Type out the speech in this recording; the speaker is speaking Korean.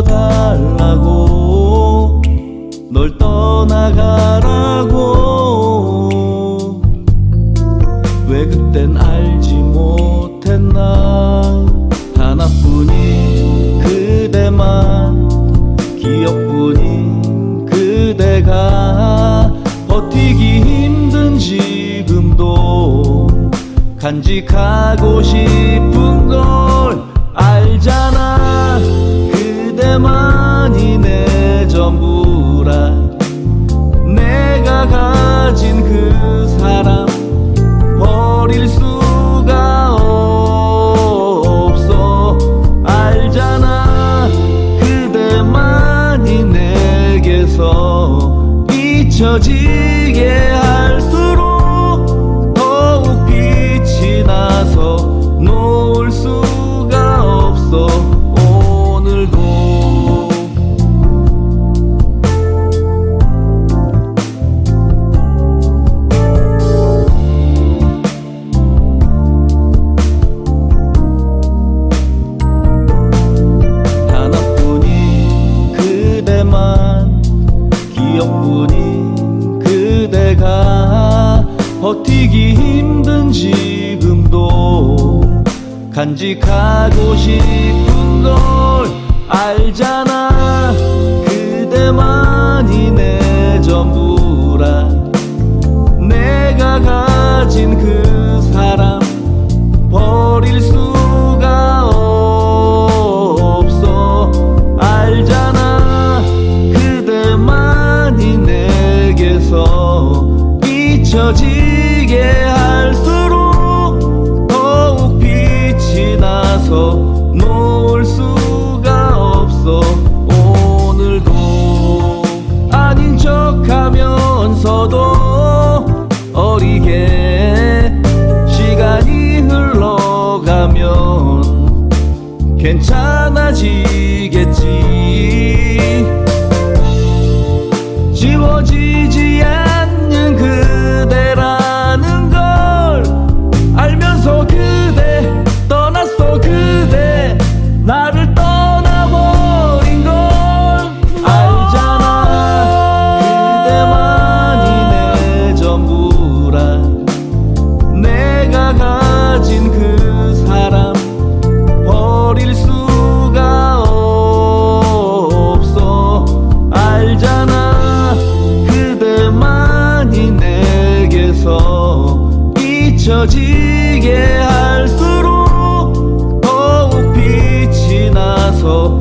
잊어달라고 널 떠나가라고. 왜 그땐 알지 못했나. 하나뿐인 그대만 기억뿐인 그대가 버티기 힘든 지금도 간직하고 싶은 걸 알잖아 그대만이 내 전부라. 내가 가진 그 사람 버릴 수가 없어. 알잖아 그대만이 내게서 잊혀지게 할수 버티기 힘든 지금도 간직하고 싶은 걸 알잖아. 그대만이 내 전부라. 내가 가진 그 사람 버릴 수가 없어. 알잖아. 그대만이 내게서 잊혀지게 할수록 더욱 빛이 나서 놓을 수가 없어. 오늘도 아닌 척 하면서도 어리게 시간이 흘러가면 괜찮아지겠지. 지워지지 지게 할수록 더욱 빛이 나서